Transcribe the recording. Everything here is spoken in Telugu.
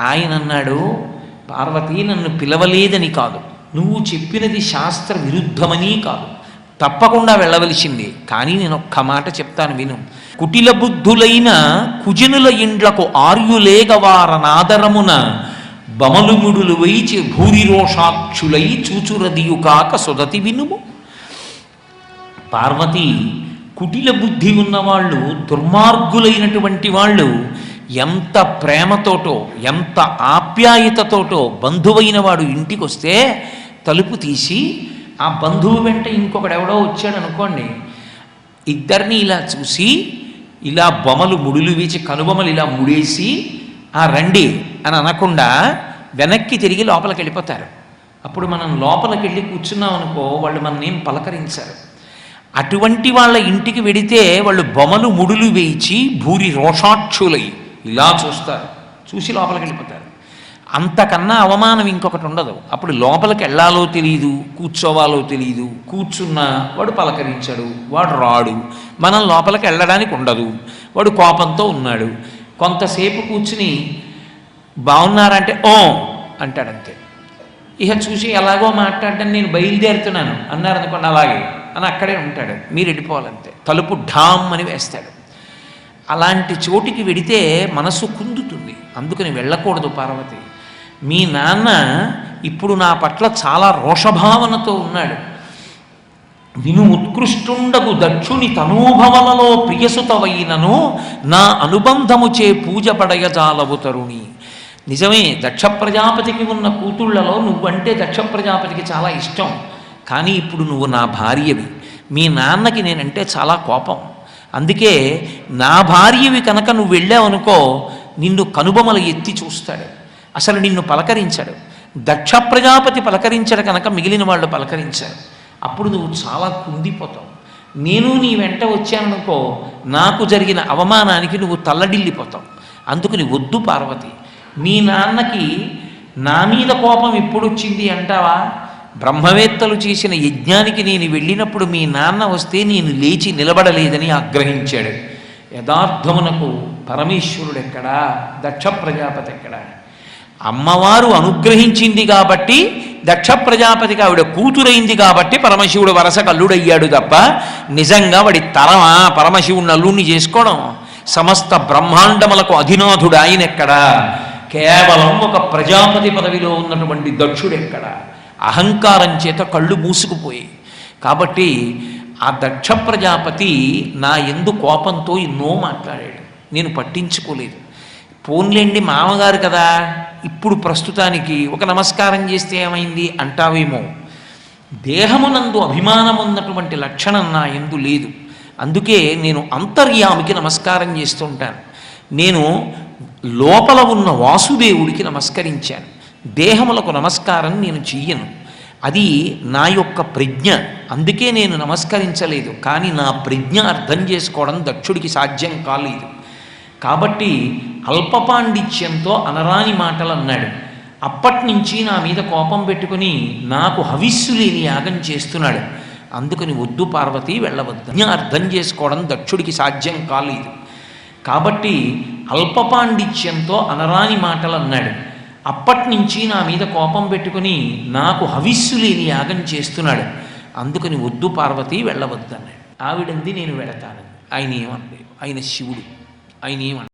ఆయన అన్నాడు పార్వతి నన్ను పిలవలేదని కాదు. నువ్వు చెప్పినది శాస్త్ర విరుద్ధమని కాదు. తప్పకుండా వెళ్ళవలసిందే. కానీ నేను ఒక్క మాట చెప్తాను విను. కుటిల బుద్ధులైన కుజనుల ఇండ్లకు ఆర్యులేగవారనాదరమున బమలుముడులు వైచి భూరిరోషాక్షులై చూచురదియు కాక సుదతి వినుము. పార్వతి కుటిల బుద్ధి ఉన్నవాళ్ళు దుర్మార్గులైనటువంటి వాళ్ళు ఎంత ప్రేమతోటో ఎంత ఆప్యాయతతోటో బంధువైన వాడు ఇంటికి వస్తే తలుపు తీసి ఆ బంధువు వెంట ఇంకొకడెవడో వచ్చాడు అనుకోండి ఇద్దరిని ఇలా చూసి ఇలా బొమలు ముడులు వేసి కనుబొమలు ఇలా ముడేసి ఆ రండి అని అనకుండా వెనక్కి తిరిగి లోపలికి వెళ్ళిపోతారు అప్పుడు మనం లోపలికి వెళ్ళి కూర్చున్నాం అనుకో వాళ్ళు మన ఏం పలకరించారు. అటువంటి వాళ్ళ ఇంటికి వెడితే వాళ్ళు బొమలు ముడులు వేయించి భూరి రోషాక్షులై ఇలా చూస్తారు. చూసి లోపలికి వెళ్ళిపోతారు. అంతకన్నా అవమానం ఇంకొకటి ఉండదు. అప్పుడు లోపలికి వెళ్ళాలో తెలియదు కూర్చోవాలో తెలియదు కూర్చున్నా వాడు పలకరించాడు వాడు రాడు. మనం లోపలికి వెళ్ళడానికి ఉండదు. వాడు కోపంతో ఉన్నాడు. కొంతసేపు కూర్చుని బాగున్నారంటే ఓ అంటాడంతే ఇక చూసి ఎలాగో మాట్లాడడం నేను బయలుదేరుతున్నాను. అన్నారనుకోండి అలాగే అని అక్కడే ఉంటాడు. మీరు వెళ్ళిపోవాలంతే. తలుపు ఢామ్ అని వేస్తాడు. అలాంటి చోటికి వెడితే మనసు కుందుతుంది. అందుకని వెళ్ళకూడదు పార్వతి. మీ నాన్న ఇప్పుడు నా పట్ల చాలా రోషభావనతో ఉన్నాడు. విను ఉత్కృష్టుండగు దక్షుని తనూభవలలో ప్రియసుతవైనను నా అనుబంధము చే పూజ తరుణి. నిజమే దక్ష ప్రజాపతికి ఉన్న కూతుళ్ళలో నువ్వంటే దక్ష ప్రజాపతికి చాలా ఇష్టం. కానీ ఇప్పుడు నువ్వు నా భార్యవి. మీ నాన్నకి నేనంటే చాలా కోపం. అందుకే నా భార్యవి కనుక నువ్వు వెళ్ళావనుకో నిన్ను కనుబొమలు ఎత్తి చూస్తాడు. అసలు నిన్ను పలకరించాడు. దక్ష ప్రజాపతి పలకరించాడు కనుక మిగిలిన వాళ్ళు పలకరించారు. అప్పుడు నువ్వు చాలా కుందిపోతావు. నేను నీ వెంట వచ్చాననుకో నాకు జరిగిన అవమానానికి నువ్వు తల్లడిల్లిపోతావు. అందుకని వద్దు పార్వతి. మీ నాన్నకి నా మీద కోపం ఎప్పుడు వచ్చింది అంటావా? బ్రహ్మవేత్తలు చేసిన యజ్ఞానికి నేను వెళ్ళినప్పుడు మీ నాన్న వస్తే నేను లేచి నిలబడలేదని ఆగ్రహించాడు. యథార్థమునకు పరమేశ్వరుడు ఎక్కడా దక్ష ప్రజాపతి ఎక్కడా? అమ్మవారు అనుగ్రహించింది కాబట్టి దక్ష ప్రజాపతికి ఆవిడ కూతురైంది కాబట్టి పరమశివుడు వరస కల్లుడయ్యాడు తప్ప నిజంగా వాడి తరమా? పరమశివుడిని అల్లుణ్ణి చేసుకోవడం సమస్త బ్రహ్మాండములకు అధినాథుడు ఆయన ఎక్కడా కేవలం ఒక ప్రజాపతి పదవిలో ఉన్నటువంటి దక్షుడెక్కడా? అహంకారం చేత కళ్ళు మూసుకుపోయి కాబట్టి ఆ దక్ష ప్రజాపతి నా ఎందు కోపంతో ఎన్నో మాట్లాడాడు. నేను పట్టించుకోలేదు. పోన్లేండి మామగారు కదా ఇప్పుడు ప్రస్తుతానికి ఒక నమస్కారం చేస్తే ఏమైంది అంటావేమో. దేహమునందు అభిమానం ఉన్నటువంటి లక్షణం నా ఎందు లేదు. అందుకే నేను అంతర్యామికి నమస్కారం చేస్తుంటాను నేను లోపల ఉన్న వాసుదేవుడికి నమస్కరించాను. దేహములకు నమస్కారం నేను చెయ్యను. అది నా యొక్క ప్రజ్ఞ. అందుకే నేను నమస్కరించలేదు. కానీ నా ప్రజ్ఞ అర్థం చేసుకోవడం దక్షుడికి సాధ్యం కాలేదు. కాబట్టి అల్పపాండిత్యంతో అనరాని మాటలు అన్నాడు అప్పటి నుంచి నా మీద కోపం పెట్టుకుని నాకు హవిస్సు లేని యాగం చేస్తున్నాడు. అందుకని వద్దు పార్వతి వెళ్ళవద్దు. అర్థం చేసుకోవడం దక్షుడికి సాధ్యం కాలేదు. కాబట్టి అల్పపాండిత్యంతో అనరాని మాటలు అన్నాడు అప్పటి నుంచి నా మీద కోపం పెట్టుకుని నాకు హవిస్సు లేని యాగం చేస్తున్నాడు. అందుకని వద్దు పార్వతి వెళ్ళవద్దు అన్నాడు ఆవిడంది నేను వెళతాను ఆయన ఏమనలేదు. ఆయన శివుడు. ఆయన ఏమన్నాడు